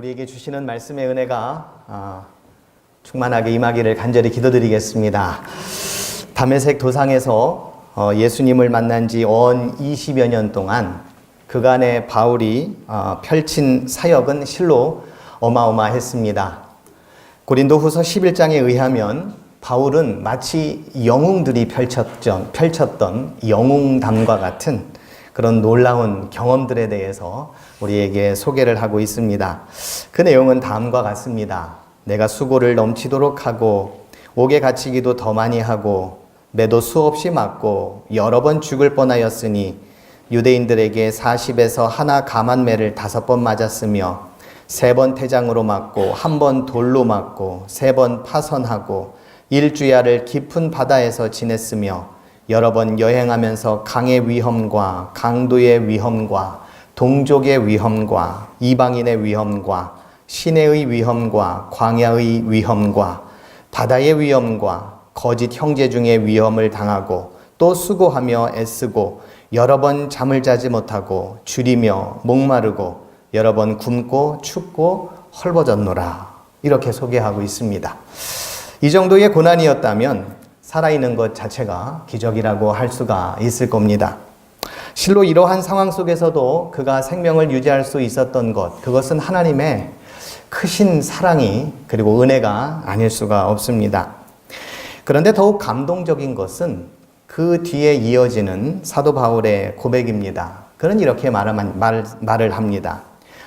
우리에게 주시는 말씀의 은혜가 아, 충만하게 임하기를 간절히 기도드리겠습니다. 담에색 도상에서 어, 예수님을 만난 지언 20여 년 동안 그간의 바울이 어, 펼친 사역은 실로 어마어마했습니다. 고린도 후서 11장에 의하면 바울은 마치 영웅들이 펼쳤던, 펼쳤던 영웅담과 같은 그런 놀라운 경험들에 대해서 우리에게 소개를 하고 있습니다. 그 내용은 다음과 같습니다. 내가 수고를 넘치도록 하고 옥에 갇히기도 더 많이 하고 매도 수없이 맞고 여러 번 죽을 뻔하였으니 유대인들에게 40에서 하나 감한매를 다섯 번 맞았으며 세 번 태장으로 맞고 한 번 돌로 맞고 세 번 파선하고 일주야를 깊은 바다에서 지냈으며 여러 번 여행하면서 강의 위험과 강도의 위험과 동족의 위험과 이방인의 위험과 시내의 위험과 광야의 위험과 바다의 위험과 거짓 형제 중의 위험을 당하고 또 수고하며 애쓰고 여러 번 잠을 자지 못하고 줄이며 목마르고 여러 번 굶고 춥고 헐벗었노라 이렇게 소개하고 있습니다. 이 정도의 고난이었다면 살아있는 것 자체가 기적이라고 할 수가 있을 겁니다. 실로 이러한 상황 속에서도 그가 생명을 유지할 수 있었던 것, 그것은 하나님의 크신 사랑이 그리고 은혜가 아닐 수가 없습니다. 그런데 더욱 감동적인 것은 그 뒤에 이어지는 사도 바울의 고백입니다. 그는 이렇게 말, 말을 합니다.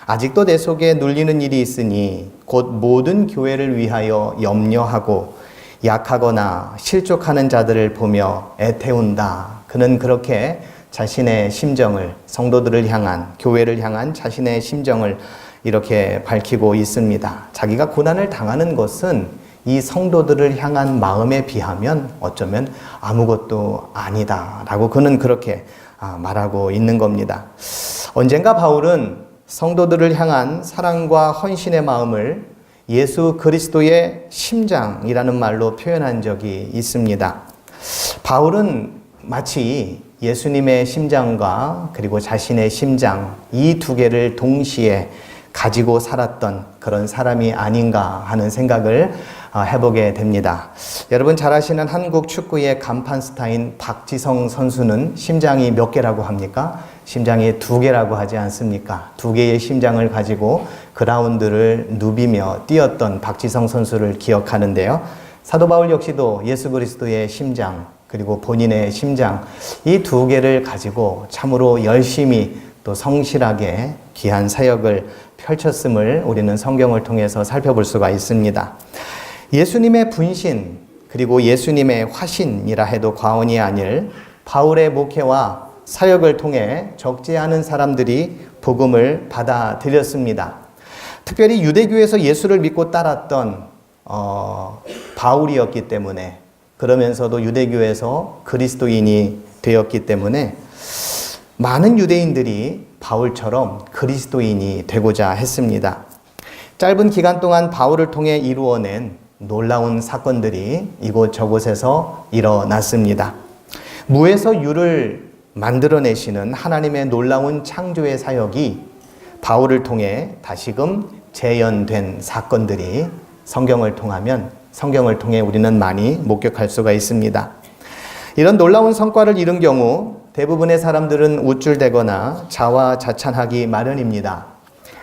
아직도 내 속에 눌리는 일이 있으니 곧 모든 교회를 위하여 염려하고 약하거나 실족하는 자들을 보며 애태운다. 그는 그렇게 자신의 심정을 성도들을 향한 교회를 향한 자신의 심정을 이렇게 밝히고 있습니다. 자기가 고난을 당하는 것은 이 성도들을 향한 마음에 비하면 어쩌면 아무것도 아니다라고 그는 그렇게 아, 말하고 있는 겁니다. 언젠가 바울은 성도들을 향한 사랑과 헌신의 마음을 예수 그리스도의 심장이라는 말로 표현한 적이 있습니다. 바울은 마치 예수님의 심장과 그리고 자신의 심장 이 두 개를 동시에 가지고 살았던 그런 사람이 아닌가 하는 생각을 어, 해보게 됩니다. 여러분 잘 아시는 한국 축구의 간판 스타인 박지성 선수는 심장이 몇 개라고 합니까? 심장이 두 개라고 하지 않습니까? 두 개의 심장을 가지고 그라운드를 누비며 뛰었던 박지성 선수를 기억하는데요. 사도 바울 역시도 예수 그리스도의 심장 그리고 본인의 심장 이 두 개를 가지고 참으로 열심히 또 성실하게 귀한 사역을 펼쳤음을 우리는 성경을 통해서 살펴볼 수가 있습니다. 예수님의 분신 그리고 예수님의 화신이라 해도 과언이 아닐 바울의 목회와 사역을 통해 적지 않은 사람들이 복음을 받아들였습니다. 특별히 유대교에서 예수를 믿고 따랐던 어, 바울이었기 때문에 그러면서도 유대교에서 그리스도인이 되었기 때문에 많은 유대인들이 바울처럼 그리스도인이 되고자 했습니다. 짧은 기간 동안 바울을 통해 이루어낸 놀라운 사건들이 이곳 저곳에서 일어났습니다. 무에서 유를 만들어내시는 하나님의 놀라운 창조의 사역이 바울을 통해 다시금 재현된 사건들이 성경을 통하면 성경을 통해 우리는 많이 목격할 수가 있습니다. 이런 놀라운 성과를 이룬 경우 대부분의 사람들은 우쭐대거나 자화자찬하기 마련입니다.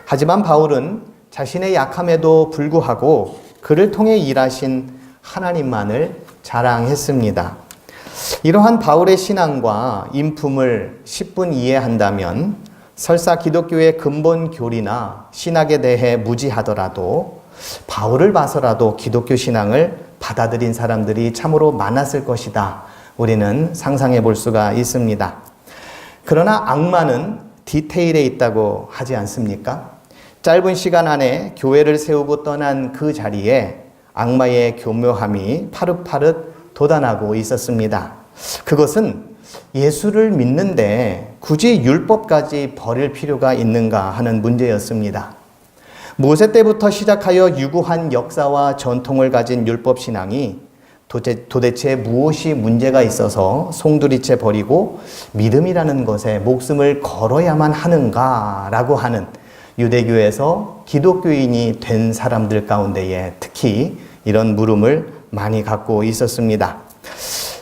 하지만 바울은 자신의 약함에도 불구하고 그를 통해 일하신 하나님만을 자랑했습니다. 이러한 바울의 신앙과 인품을 10분 이해한다면 설사 기독교의 근본 교리나 신학에 대해 무지하더라도 바울을 봐서라도 기독교 신앙을 받아들인 사람들이 참으로 많았을 것이다. 우리는 상상해 볼 수가 있습니다. 그러나 악마는 디테일에 있다고 하지 않습니까? 짧은 시간 안에 교회를 세우고 떠난 그 자리에 악마의 교묘함이 파릇파릇 돋아나고 있었습니다. 그것은 예수를 믿는데 굳이 율법까지 버릴 필요가 있는가 하는 문제였습니다. 모세 때부터 시작하여 유구한 역사와 전통을 가진 율법 신앙이 도대체, 도대체 무엇이 문제가 있어서 송두리째 버리고 믿음이라는 것에 목숨을 걸어야만 하는가라고 하는 유대교에서 기독교인이 된 사람들 가운데에 특히 이런 물음을 많이 갖고 있었습니다.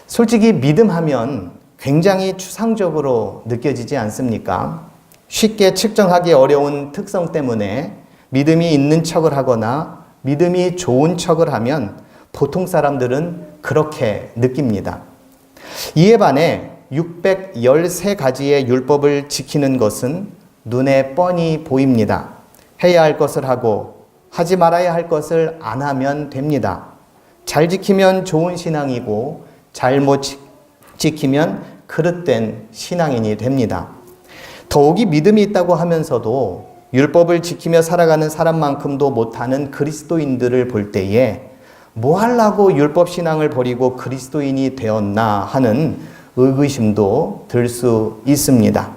솔직히 믿음하면 굉장히 추상적으로 느껴지지 않습니까? 쉽게 측정하기 어려운 특성 때문에 믿음이 있는 척을 하거나 믿음이 좋은 척을 하면 보통 사람들은 그렇게 느낍니다. 이에 반해 613가지의 율법을 지키는 것은 눈에 뻔히 보입니다. 해야 할 것을 하고 하지 말아야 할 것을 안 하면 됩니다. 잘 지키면 좋은 신앙이고 잘못 지- 지키면 그릇된 신앙인이 됩니다. 더욱이 믿음이 있다고 하면서도 율법을 지키며 살아가는 사람만큼도 못하는 그리스도인들을 볼 때에 뭐 하려고 율법 신앙을 버리고 그리스도인이 되었나 하는 의구심도 들 수 있습니다.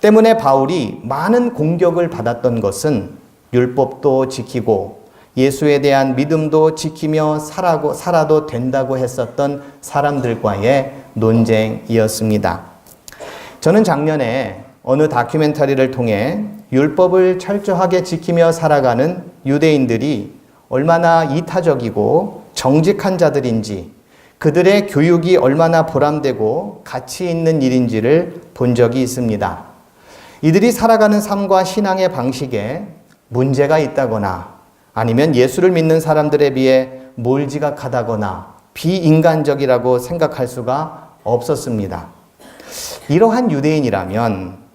때문에 바울이 많은 공격을 받았던 것은 율법도 지키고 예수에 대한 믿음도 지키며 살아고, 살아도 된다고 했었던 사람들과의 논쟁이었습니다. 저는 작년에 어느 다큐멘터리를 통해 율법을 철저하게 지키며 살아가는 유대인들이 얼마나 이타적이고 정직한 자들인지 그들의 교육이 얼마나 보람되고 가치 있는 일인지를 본 적이 있습니다. 이들이 살아가는 삶과 신앙의 방식에 문제가 있다거나 아니면 예수를 믿는 사람들에 비해 몰지각하다거나 비인간적이라고 생각할 수가 없었습니다. 이러한 유대인이라면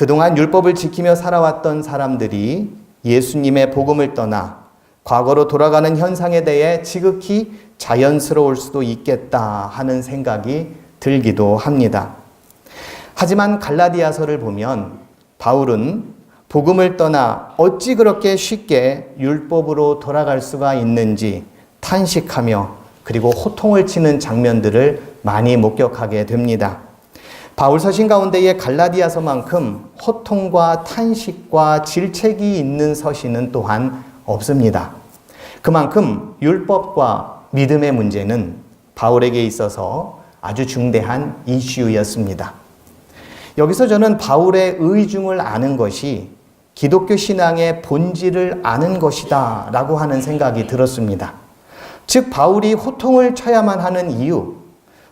그동안 율법을 지키며 살아왔던 사람들이 예수님의 복음을 떠나 과거로 돌아가는 현상에 대해 지극히 자연스러울 수도 있겠다 하는 생각이 들기도 합니다. 하지만 갈라디아서를 보면 바울은 복음을 떠나 어찌 그렇게 쉽게 율법으로 돌아갈 수가 있는지 탄식하며 그리고 호통을 치는 장면들을 많이 목격하게 됩니다. 바울 서신 가운데의 갈라디아서만큼 호통과 탄식과 질책이 있는 서신은 또한 없습니다. 그만큼 율법과 믿음의 문제는 바울에게 있어서 아주 중대한 이슈였습니다. 여기서 저는 바울의 의중을 아는 것이 기독교 신앙의 본질을 아는 것이다 라고 하는 생각이 들었습니다. 즉, 바울이 호통을 쳐야만 하는 이유,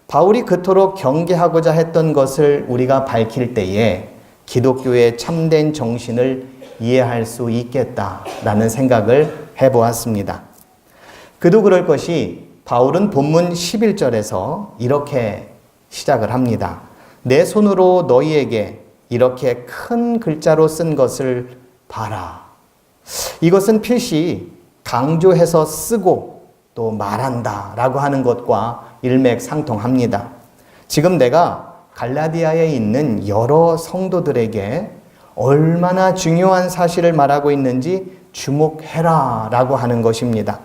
바울이 그토록 경계하고자 했던 것을 우리가 밝힐 때에 기독교의 참된 정신을 이해할 수 있겠다라는 생각을 해보았습니다. 그도 그럴 것이 바울은 본문 11절에서 이렇게 시작을 합니다. 내 손으로 너희에게 이렇게 큰 글자로 쓴 것을 봐라. 이것은 필시 강조해서 쓰고 또 말한다 라고 하는 것과 일맥상통합니다. 지금 내가 갈라디아에 있는 여러 성도들에게 얼마나 중요한 사실을 말하고 있는지 주목해라 라고 하는 것입니다.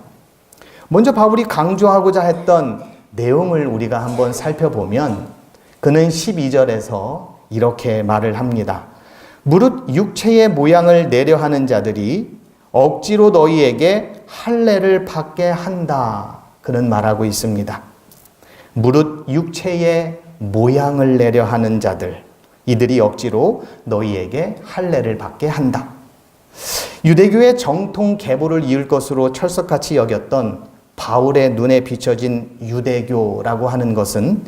먼저 바울이 강조하고자 했던 내용을 우리가 한번 살펴보면 그는 12절에서 이렇게 말을 합니다. 무릇 육체의 모양을 내려 하는 자들이 억지로 너희에게 할례를 받게 한다. 그는 말하고 있습니다. 무릇 육체의 모양을 내려 하는 자들 이들이 억지로 너희에게 할례를 받게 한다. 유대교의 정통 계보를 이을 것으로 철석같이 여겼던 바울의 눈에 비춰진 유대교라고 하는 것은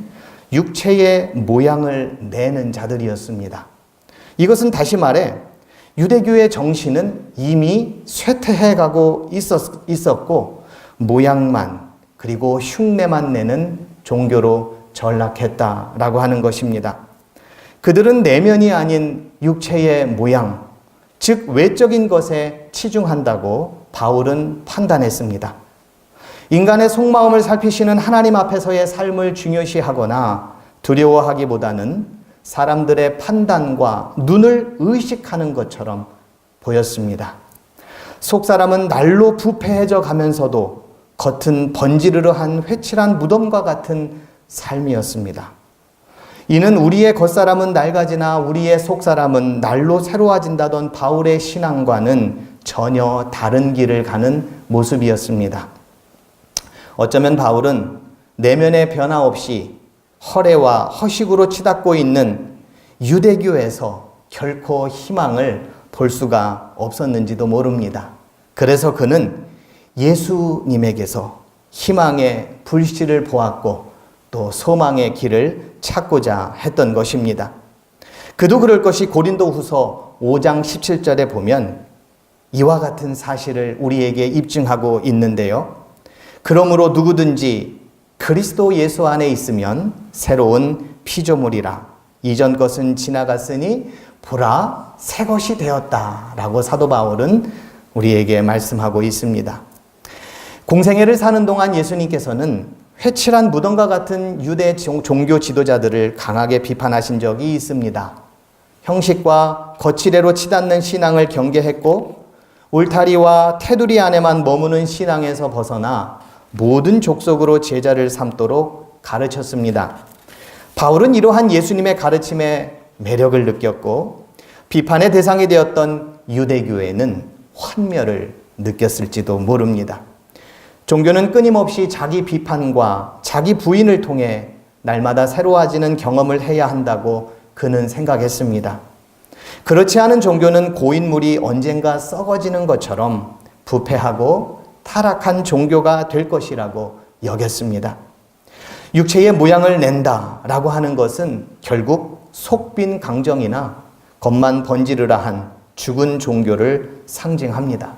육체의 모양을 내는 자들이었습니다. 이것은 다시 말해 유대교의 정신은 이미 쇠퇴해 가고 있었, 있었고 모양만 그리고 흉내만 내는 종교로 전락했다라고 하는 것입니다. 그들은 내면이 아닌 육체의 모양, 즉 외적인 것에 치중한다고 바울은 판단했습니다. 인간의 속마음을 살피시는 하나님 앞에서의 삶을 중요시하거나 두려워하기보다는 사람들의 판단과 눈을 의식하는 것처럼 보였습니다. 속 사람은 날로 부패해져 가면서도 겉은 번지르르한 회칠한 무덤과 같은 삶이었습니다. 이는 우리의 겉사람은 낡아지나 우리의 속사람은 날로 새로워진다던 바울의 신앙과는 전혀 다른 길을 가는 모습이었습니다. 어쩌면 바울은 내면의 변화 없이 허례와 허식으로 치닫고 있는 유대교에서 결코 희망을 볼 수가 없었는지도 모릅니다. 그래서 그는 예수님에게서 희망의 불씨를 보았고 또 소망의 길을 찾고자 했던 것입니다. 그도 그럴 것이 고린도 후서 5장 17절에 보면 이와 같은 사실을 우리에게 입증하고 있는데요. 그러므로 누구든지 그리스도 예수 안에 있으면 새로운 피조물이라 이전 것은 지나갔으니 보라 새 것이 되었다라고 사도 바울은 우리에게 말씀하고 있습니다. 공생애를 사는 동안 예수님께서는 회칠한 무덤과 같은 유대 종교 지도자들을 강하게 비판하신 적이 있습니다. 형식과 거칠애로 치닫는 신앙을 경계했고 울타리와 테두리 안에만 머무는 신앙에서 벗어나 모든 족속으로 제자를 삼도록 가르쳤습니다. 바울은 이러한 예수님의 가르침에 매력을 느꼈고 비판의 대상이 되었던 유대교회는 환멸을 느꼈을지도 모릅니다. 종교는 끊임없이 자기 비판과 자기 부인을 통해 날마다 새로워지는 경험을 해야 한다고 그는 생각했습니다. 그렇지 않은 종교는 고인물이 언젠가 썩어지는 것처럼 부패하고 타락한 종교가 될 것이라고 여겼습니다. 육체의 모양을 낸다 라고 하는 것은 결국 속빈 강정이나 겉만 번지르라 한 죽은 종교를 상징합니다.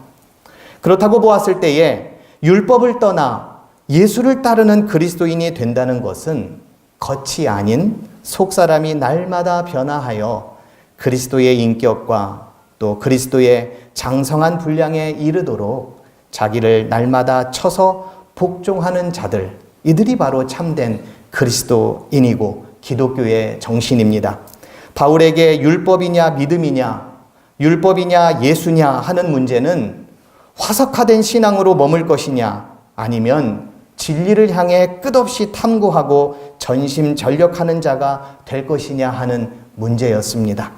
그렇다고 보았을 때에 율법을 떠나 예수를 따르는 그리스도인이 된다는 것은 겉이 아닌 속 사람이 날마다 변화하여 그리스도의 인격과 또 그리스도의 장성한 분량에 이르도록 자기를 날마다 쳐서 복종하는 자들, 이들이 바로 참된 그리스도인이고 기독교의 정신입니다. 바울에게 율법이냐 믿음이냐, 율법이냐 예수냐 하는 문제는 화석화된 신앙으로 머물 것이냐, 아니면 진리를 향해 끝없이 탐구하고 전심 전력하는 자가 될 것이냐 하는 문제였습니다.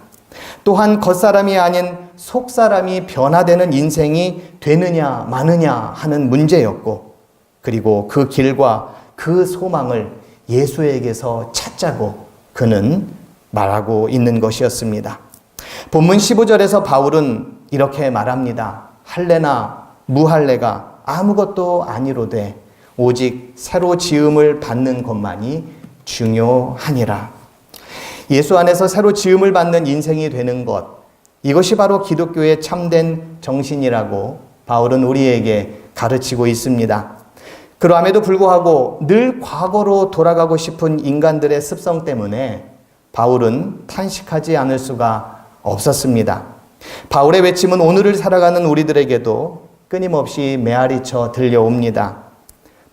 또한 겉사람이 아닌 속사람이 변화되는 인생이 되느냐 마느냐 하는 문제였고, 그리고 그 길과 그 소망을 예수에게서 찾자고 그는 말하고 있는 것이었습니다. 본문 15절에서 바울은 이렇게 말합니다. 할례나 무할례가 아무것도 아니로되 오직 새로 지음을 받는 것만이 중요하니라. 예수 안에서 새로 지음을 받는 인생이 되는 것, 이것이 바로 기독교의 참된 정신이라고 바울은 우리에게 가르치고 있습니다. 그러함에도 불구하고 늘 과거로 돌아가고 싶은 인간들의 습성 때문에 바울은 탄식하지 않을 수가 없었습니다. 바울의 외침은 오늘을 살아가는 우리들에게도 끊임없이 메아리쳐 들려옵니다.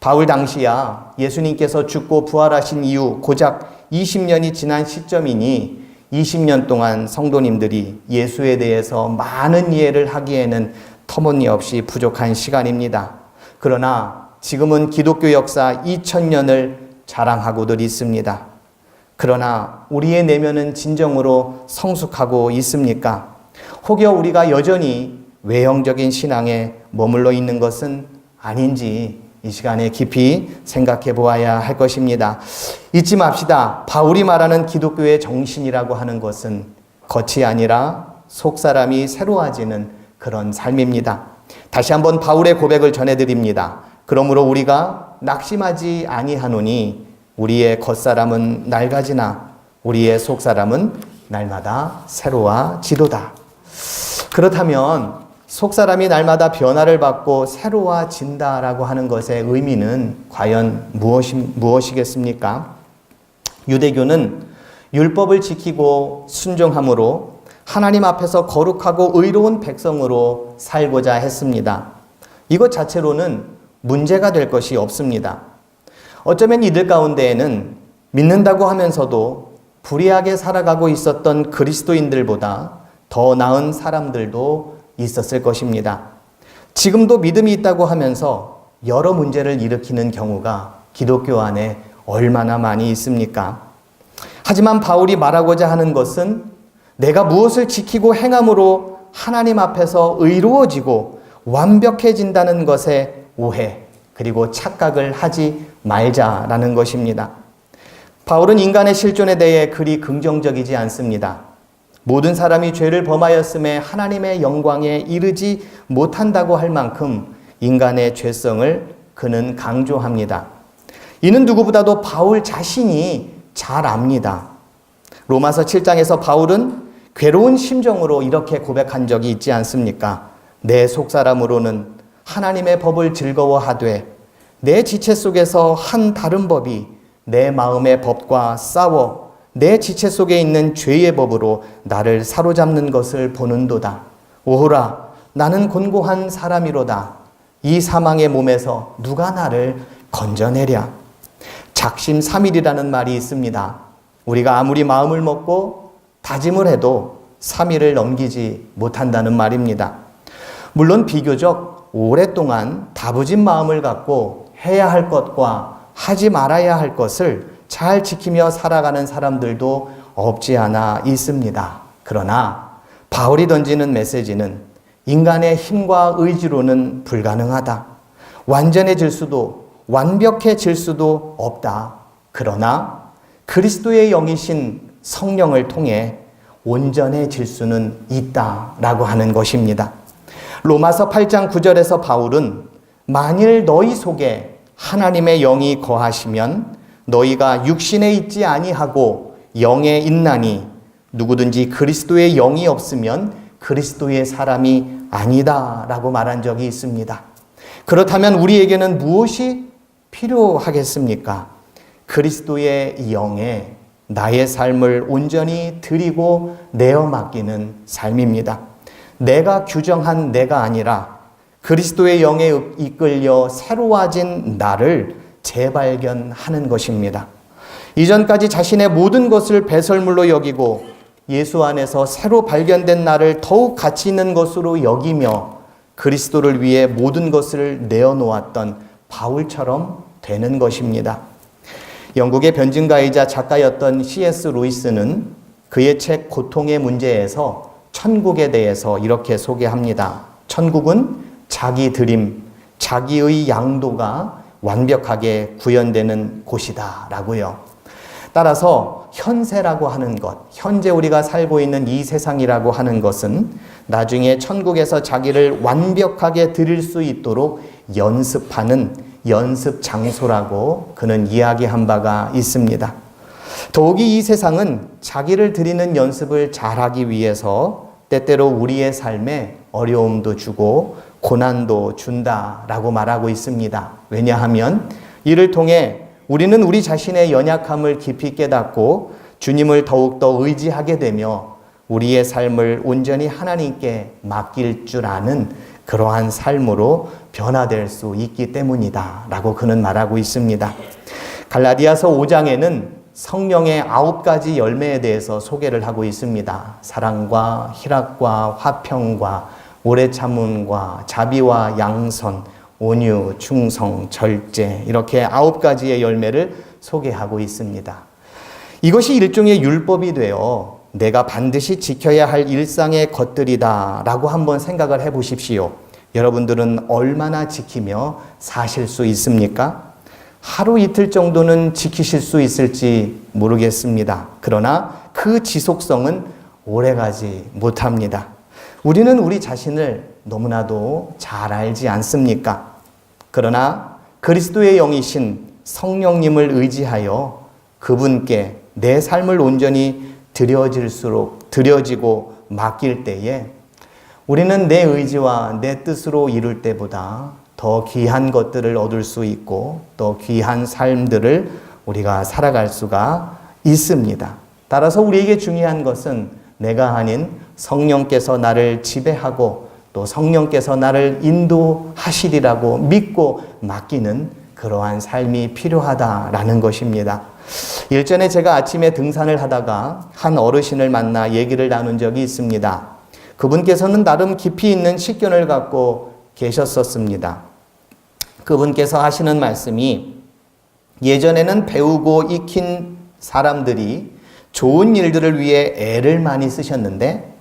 바울 당시야 예수님께서 죽고 부활하신 이후 고작 20년이 지난 시점이니 20년 동안 성도님들이 예수에 대해서 많은 이해를 하기에는 터무니없이 부족한 시간입니다. 그러나 지금은 기독교 역사 2000년을 자랑하고들 있습니다. 그러나 우리의 내면은 진정으로 성숙하고 있습니까? 혹여 우리가 여전히 외형적인 신앙에 머물러 있는 것은 아닌지 이 시간에 깊이 생각해 보아야 할 것입니다. 잊지 맙시다. 바울이 말하는 기독교의 정신이라고 하는 것은 겉이 아니라 속 사람이 새로워지는 그런 삶입니다. 다시 한번 바울의 고백을 전해드립니다. 그러므로 우리가 낙심하지 아니하노니 우리의 겉사람은 낡아지나 우리의 속사람은 날마다 새로워지도다. 그렇다면 속 사람이 날마다 변화를 받고 새로워진다라고 하는 것의 의미는 과연 무엇이, 무엇이겠습니까? 유대교는 율법을 지키고 순종함으로 하나님 앞에서 거룩하고 의로운 백성으로 살고자 했습니다. 이것 자체로는 문제가 될 것이 없습니다. 어쩌면 이들 가운데에는 믿는다고 하면서도 불의하게 살아가고 있었던 그리스도인들보다 더 나은 사람들도 있었을 것입니다. 지금도 믿음이 있다고 하면서 여러 문제를 일으키는 경우가 기독교 안에 얼마나 많이 있습니까? 하지만 바울이 말하고자 하는 것은 내가 무엇을 지키고 행함으로 하나님 앞에서 의로워지고 완벽해진다는 것에 오해, 그리고 착각을 하지 말자라는 것입니다. 바울은 인간의 실존에 대해 그리 긍정적이지 않습니다. 모든 사람이 죄를 범하였음에 하나님의 영광에 이르지 못한다고 할 만큼 인간의 죄성을 그는 강조합니다. 이는 누구보다도 바울 자신이 잘 압니다. 로마서 7장에서 바울은 괴로운 심정으로 이렇게 고백한 적이 있지 않습니까? 내 속사람으로는 하나님의 법을 즐거워하되 내 지체 속에서 한 다른 법이 내 마음의 법과 싸워 내 지체 속에 있는 죄의 법으로 나를 사로잡는 것을 보는도다. 오호라, 나는 곤고한 사람이로다. 이 사망의 몸에서 누가 나를 건져내랴. 작심 삼일이라는 말이 있습니다. 우리가 아무리 마음을 먹고 다짐을 해도 3일을 넘기지 못한다는 말입니다. 물론 비교적 오랫동안 다부진 마음을 갖고 해야 할 것과 하지 말아야 할 것을 잘 지키며 살아가는 사람들도 없지 않아 있습니다. 그러나 바울이 던지는 메시지는 인간의 힘과 의지로는 불가능하다. 완전해질 수도 완벽해질 수도 없다. 그러나 그리스도의 영이신 성령을 통해 온전해질 수는 있다라고 하는 것입니다. 로마서 8장 9절에서 바울은 만일 너희 속에 하나님의 영이 거하시면 너희가 육신에 있지 아니하고 영에 있나니 누구든지 그리스도의 영이 없으면 그리스도의 사람이 아니다라고 말한 적이 있습니다. 그렇다면 우리에게는 무엇이 필요하겠습니까? 그리스도의 영에 나의 삶을 온전히 드리고 내어 맡기는 삶입니다. 내가 규정한 내가 아니라 그리스도의 영에 이끌려 새로워진 나를 재발견하는 것입니다. 이전까지 자신의 모든 것을 배설물로 여기고 예수 안에서 새로 발견된 나를 더욱 가치 있는 것으로 여기며 그리스도를 위해 모든 것을 내어놓았던 바울처럼 되는 것입니다. 영국의 변증가이자 작가였던 C.S. 루이스는 그의 책 고통의 문제에서 천국에 대해서 이렇게 소개합니다. 천국은 자기 드림, 자기의 양도가 완벽하게 구현되는 곳이다. 라고요. 따라서 현세라고 하는 것, 현재 우리가 살고 있는 이 세상이라고 하는 것은 나중에 천국에서 자기를 완벽하게 드릴 수 있도록 연습하는 연습 장소라고 그는 이야기한 바가 있습니다. 더욱이 이 세상은 자기를 드리는 연습을 잘하기 위해서 때때로 우리의 삶에 어려움도 주고 고난도 준다라고 말하고 있습니다. 왜냐하면 이를 통해 우리는 우리 자신의 연약함을 깊이 깨닫고 주님을 더욱더 의지하게 되며 우리의 삶을 온전히 하나님께 맡길 줄 아는 그러한 삶으로 변화될 수 있기 때문이다. 라고 그는 말하고 있습니다. 갈라디아서 5장에는 성령의 아홉 가지 열매에 대해서 소개를 하고 있습니다. 사랑과 희락과 화평과 오래 참음과 자비와 양선, 온유, 충성, 절제 이렇게 아홉 가지의 열매를 소개하고 있습니다. 이것이 일종의 율법이 되어 내가 반드시 지켜야 할 일상의 것들이다라고 한번 생각을 해 보십시오. 여러분들은 얼마나 지키며 사실 수 있습니까? 하루 이틀 정도는 지키실 수 있을지 모르겠습니다. 그러나 그 지속성은 오래가지 못합니다. 우리는 우리 자신을 너무나도 잘 알지 않습니까? 그러나 그리스도의 영이신 성령님을 의지하여 그분께 내 삶을 온전히 드려질수록 드려지고 맡길 때에 우리는 내 의지와 내 뜻으로 이룰 때보다 더 귀한 것들을 얻을 수 있고 또 귀한 삶들을 우리가 살아갈 수가 있습니다. 따라서 우리에게 중요한 것은 내가 아닌 성령께서 나를 지배하고 또 성령께서 나를 인도하시리라고 믿고 맡기는 그러한 삶이 필요하다라는 것입니다. 일전에 제가 아침에 등산을 하다가 한 어르신을 만나 얘기를 나눈 적이 있습니다. 그분께서는 나름 깊이 있는 식견을 갖고 계셨었습니다. 그분께서 하시는 말씀이 예전에는 배우고 익힌 사람들이 좋은 일들을 위해 애를 많이 쓰셨는데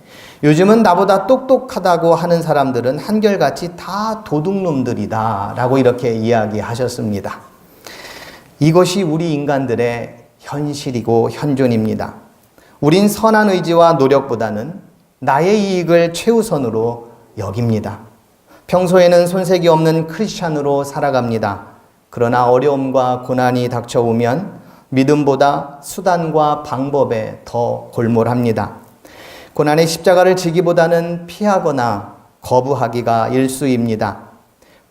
요즘은 나보다 똑똑하다고 하는 사람들은 한결같이 다 도둑놈들이다 라고 이렇게 이야기하셨습니다. 이것이 우리 인간들의 현실이고 현존입니다. 우린 선한 의지와 노력보다는 나의 이익을 최우선으로 여깁니다. 평소에는 손색이 없는 크리스찬으로 살아갑니다. 그러나 어려움과 고난이 닥쳐오면 믿음보다 수단과 방법에 더 골몰합니다. 고난의 십자가를 지기보다는 피하거나 거부하기가 일수입니다.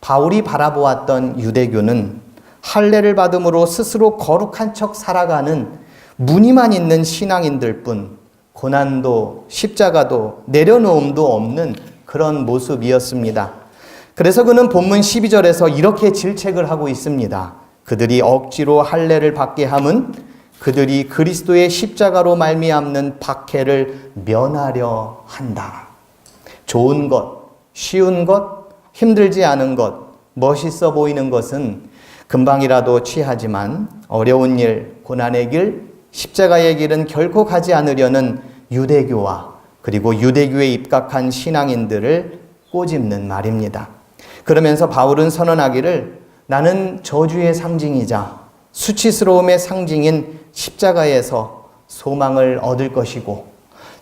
바울이 바라보았던 유대교는 할례를 받음으로 스스로 거룩한 척 살아가는 무늬만 있는 신앙인들 뿐 고난도 십자가도 내려놓음도 없는 그런 모습이었습니다. 그래서 그는 본문 12절에서 이렇게 질책을 하고 있습니다. 그들이 억지로 할례를 받게 함은 그들이 그리스도의 십자가로 말미암는 박해를 면하려 한다. 좋은 것, 쉬운 것, 힘들지 않은 것, 멋있어 보이는 것은 금방이라도 취하지만 어려운 일, 고난의 길, 십자가의 길은 결코 가지 않으려는 유대교와 그리고 유대교에 입각한 신앙인들을 꼬집는 말입니다. 그러면서 바울은 선언하기를 나는 저주의 상징이자 수치스러움의 상징인 십자가에서 소망을 얻을 것이고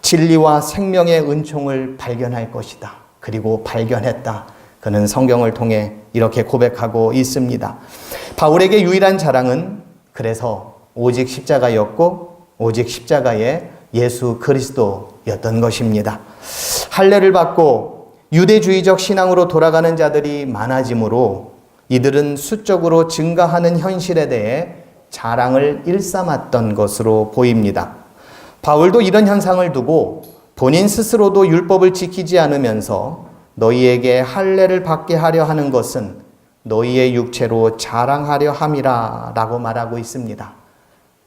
진리와 생명의 은총을 발견할 것이다. 그리고 발견했다. 그는 성경을 통해 이렇게 고백하고 있습니다. 바울에게 유일한 자랑은 그래서 오직 십자가였고 오직 십자가의 예수 그리스도였던 것입니다. 할례를 받고 유대주의적 신앙으로 돌아가는 자들이 많아지므로 이들은 수적으로 증가하는 현실에 대해 자랑을 일삼았던 것으로 보입니다. 바울도 이런 현상을 두고 본인 스스로도 율법을 지키지 않으면서 너희에게 할례를 받게 하려 하는 것은 너희의 육체로 자랑하려 함이라 라고 말하고 있습니다.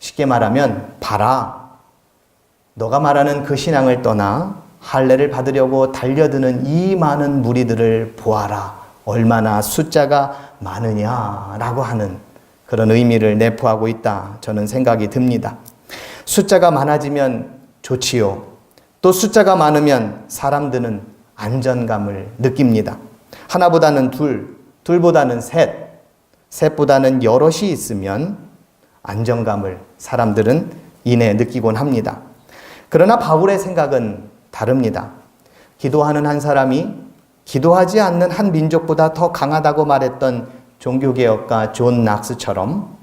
쉽게 말하면 봐라. 너가 말하는 그 신앙을 떠나 할례를 받으려고 달려드는 이 많은 무리들을 보아라. 얼마나 숫자가 많으냐라고 하는 그런 의미를 내포하고 있다. 저는 생각이 듭니다. 숫자가 많아지면 좋지요. 또 숫자가 많으면 사람들은 안전감을 느낍니다. 하나보다는 둘, 둘보다는 셋, 셋보다는 여럿이 있으면 안정감을 사람들은 이내 느끼곤 합니다. 그러나 바울의 생각은 다릅니다. 기도하는 한 사람이 기도하지 않는 한 민족보다 더 강하다고 말했던 종교개혁가 존 낙스처럼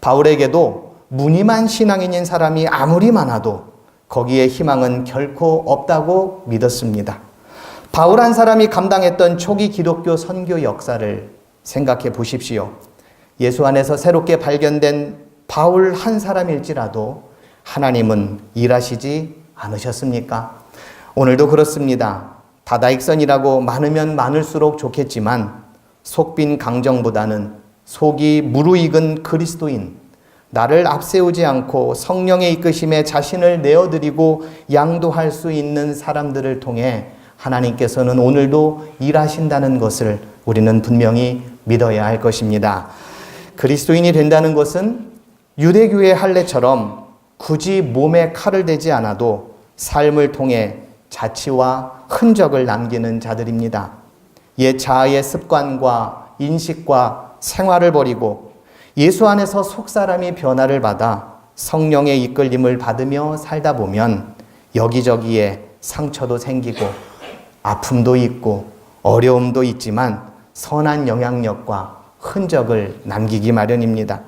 바울에게도 무늬만 신앙인인 사람이 아무리 많아도 거기에 희망은 결코 없다고 믿었습니다. 바울 한 사람이 감당했던 초기 기독교 선교 역사를 생각해 보십시오. 예수 안에서 새롭게 발견된 바울 한 사람일지라도 하나님은 일하시지 않으셨습니까? 오늘도 그렇습니다. 다다익선이라고 많으면 많을수록 좋겠지만 속빈 강정보다는 속이 무르익은 그리스도인 나를 앞세우지 않고 성령의 이끄심에 자신을 내어드리고 양도할 수 있는 사람들을 통해 하나님께서는 오늘도 일하신다는 것을 우리는 분명히 믿어야 할 것입니다. 그리스도인이 된다는 것은 유대교의 할례처럼 굳이 몸에 칼을 대지 않아도 삶을 통해 자치와 흔적을 남기는 자들입니다. 옛 자아의 습관과 인식과 생활을 버리고 예수 안에서 속사람이 변화를 받아 성령의 이끌림을 받으며 살다 보면 여기저기에 상처도 생기고 아픔도 있고 어려움도 있지만 선한 영향력과 흔적을 남기기 마련입니다.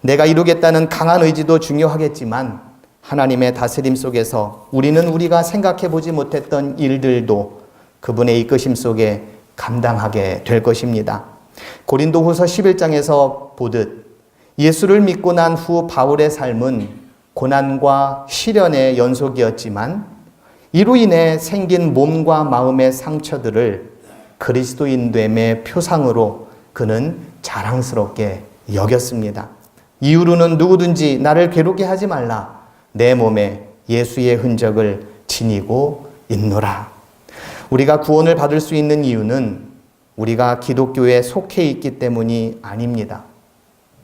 내가 이루겠다는 강한 의지도 중요하겠지만 하나님의 다스림 속에서 우리는 우리가 생각해 보지 못했던 일들도 그분의 이끄심 속에 감당하게 될 것입니다. 고린도 후서 11장에서 보듯 예수를 믿고 난 후 바울의 삶은 고난과 시련의 연속이었지만 이로 인해 생긴 몸과 마음의 상처들을 그리스도인됨의 표상으로 그는 자랑스럽게 여겼습니다. 이후로는 누구든지 나를 괴롭게 하지 말라. 내 몸에 예수의 흔적을 지니고 있노라. 우리가 구원을 받을 수 있는 이유는 우리가 기독교에 속해 있기 때문이 아닙니다.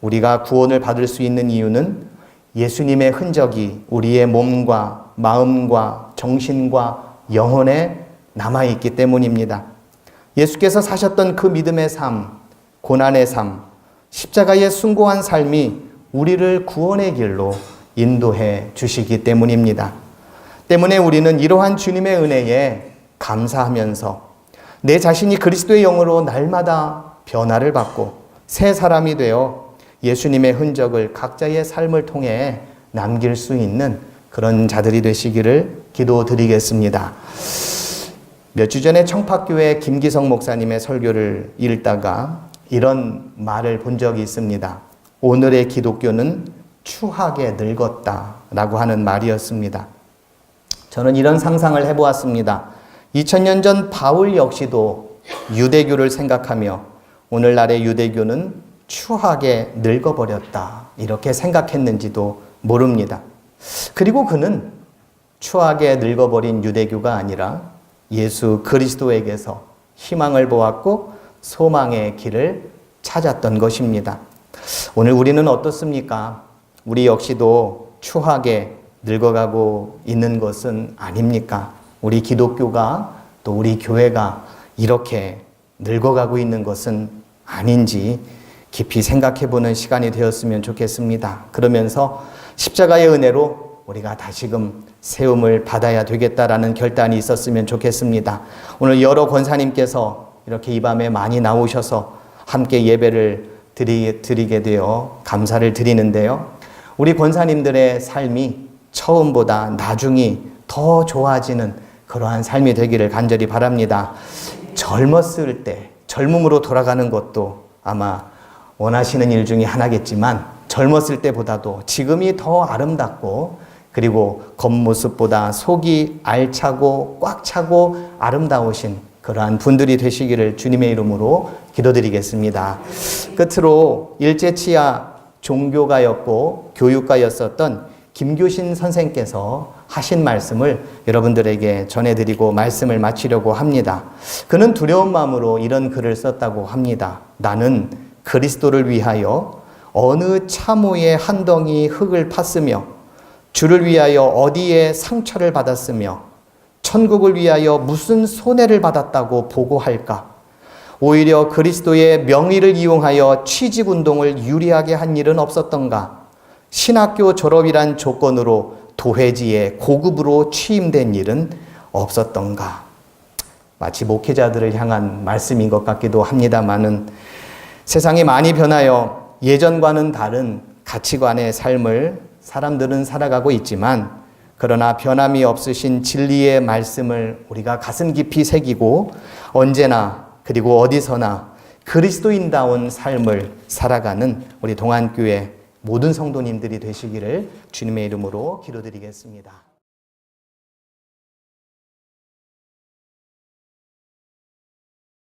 우리가 구원을 받을 수 있는 이유는 예수님의 흔적이 우리의 몸과 마음과 정신과 영혼에 남아있기 때문입니다. 예수께서 사셨던 그 믿음의 삶, 고난의 삶, 십자가의 숭고한 삶이 우리를 구원의 길로 인도해 주시기 때문입니다. 때문에 우리는 이러한 주님의 은혜에 감사하면서 내 자신이 그리스도의 영으로 날마다 변화를 받고 새 사람이 되어 예수님의 흔적을 각자의 삶을 통해 남길 수 있는 그런 자들이 되시기를 기도드리겠습니다. 몇 주 전에 청파교회 김기성 목사님의 설교를 읽다가 이런 말을 본 적이 있습니다. 오늘의 기독교는 추하게 늙었다 라고 하는 말이었습니다. 저는 이런 상상을 해보았습니다. 2000년 전 바울 역시도 유대교를 생각하며 오늘날의 유대교는 추하게 늙어버렸다. 이렇게 생각했는지도 모릅니다. 그리고 그는 추하게 늙어버린 유대교가 아니라 예수 그리스도에게서 희망을 보았고 소망의 길을 찾았던 것입니다. 오늘 우리는 어떻습니까? 우리 역시도 추하게 늙어가고 있는 것은 아닙니까? 우리 기독교가 또 우리 교회가 이렇게 늙어가고 있는 것은 아닌지 깊이 생각해 보는 시간이 되었으면 좋겠습니다. 그러면서 십자가의 은혜로 우리가 다시금 세움을 받아야 되겠다라는 결단이 있었으면 좋겠습니다. 오늘 여러 권사님께서 이렇게 이 밤에 많이 나오셔서 함께 예배를 드리, 드리게 되어 감사를 드리는데요. 우리 권사님들의 삶이 처음보다 나중이 더 좋아지는 그러한 삶이 되기를 간절히 바랍니다. 젊었을 때 젊음으로 돌아가는 것도 아마 원하시는 일 중에 하나겠지만 젊었을 때보다도 지금이 더 아름답고 그리고 겉모습보다 속이 알차고 꽉 차고 아름다우신 그러한 분들이 되시기를 주님의 이름으로 기도드리겠습니다. 끝으로 일제치하 종교가였고 교육가였었던 김교신 선생께서 하신 말씀을 여러분들에게 전해드리고 말씀을 마치려고 합니다. 그는 두려운 마음으로 이런 글을 썼다고 합니다. 나는 그리스도를 위하여 어느 참호의 한 덩이 흙을 팠으며 주를 위하여 어디에 상처를 받았으며 천국을 위하여 무슨 손해를 받았다고 보고할까? 오히려 그리스도의 명의를 이용하여 취직 운동을 유리하게 한 일은 없었던가? 신학교 졸업이란 조건으로 도회지에 고급으로 취임된 일은 없었던가? 마치 목회자들을 향한 말씀인 것 같기도 합니다만은 세상이 많이 변하여 예전과는 다른 가치관의 삶을 사람들은 살아가고 있지만 그러나 변함이 없으신 진리의 말씀을 우리가 가슴 깊이 새기고 언제나 그리고 어디서나 그리스도인다운 삶을 살아가는 우리 동안교회 모든 성도님들이 되시기를 주님의 이름으로 기도드리겠습니다.